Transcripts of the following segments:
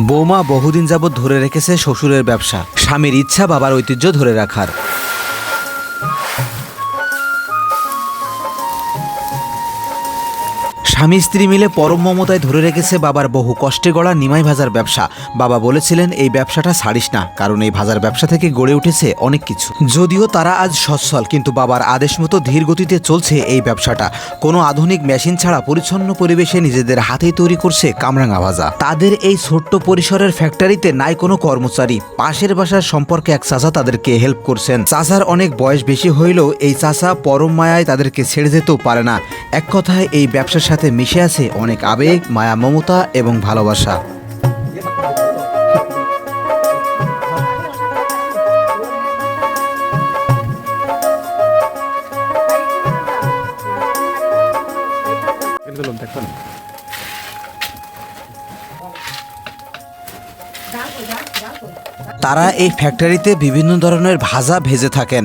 বৌমা বহুদিন যাবৎ ধরে রেখেছে শ্বশুরের ব্যবসা। স্বামীর ইচ্ছা বাবার ঐতিহ্য ধরে রাখার। স্বামী স্ত্রী মিলে পরম মমতায় ধরে রেখেছে বাবার বহু কষ্টে গড়া নিমাই ভাজার ব্যবসা। বাবা বলেছিলেন, এই ব্যবসাটা ছাড়িস না, কারণ এই ভাজার ব্যবসা থেকে গড়ে উঠেছে অনেক কিছু। যদিও তারা আজ সচ্ছল, কিন্তু বাবার আদেশ মতো ধীর গতিতে চলছে এই ব্যবসাটা। কোনো আধুনিক মেশিন ছাড়া পরিচ্ছন্ন পরিবেশে নিজেদের হাতেই তৈরি করছে কামরাঙা ভাজা। তাদের এই ছোট্ট পরিসরের ফ্যাক্টরিতে নাই কোনো কর্মচারী। পাশের বাসার সম্পর্কে এক চাচা তাদেরকে হেল্প করছেন। চাচার অনেক বয়স বেশি হইলেও এই চাচা পরম মায়ায় তাদেরকে ছেড়ে যেতেও পারে না। এক কথায়, এই ব্যবসার সাথে মিশে আছে অনেক আবেগ, মায়া, মমতা এবং ভালোবাসা। তারা এই ফ্যাক্টরিতে বিভিন্ন ধরনের ভাজা ভেজে থাকেন।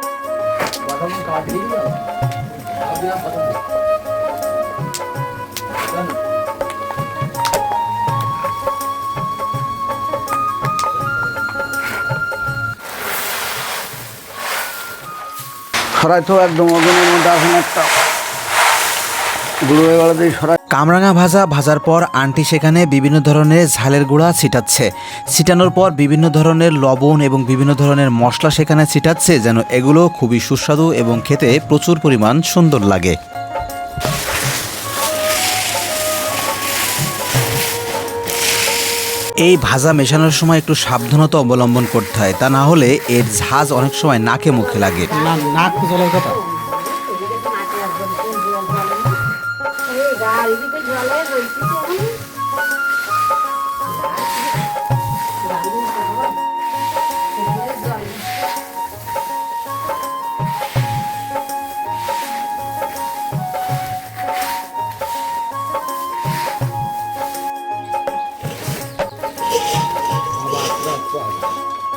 সরাই তো একদম ওজনের মধ্যে এখন একটা গুঁড়ো হয়ে গেলে দিয়ে সরাই কামরাঙা ভাজা ভাজার পর আন্টি সেখানে বিভিন্ন ধরনের ঝালের গুঁড়া ছিটাচ্ছে। ছিটানোর পর বিভিন্ন ধরনের লবণ এবং বিভিন্ন ধরনের মশলা সেখানে ছিটাচ্ছে যেন এগুলো খুবই সুস্বাদু এবং খেতে প্রচুর পরিমাণ সুন্দর লাগে। এই ভাজা মেশানোর সময় একটু সাবধানতা অবলম্বন করতে হয় তা না হলে এর ঝাঁজ অনেক সময় নাকে মুখে লাগে। না নাক কথা। চারিদিকে জলে বলছি তো Wow.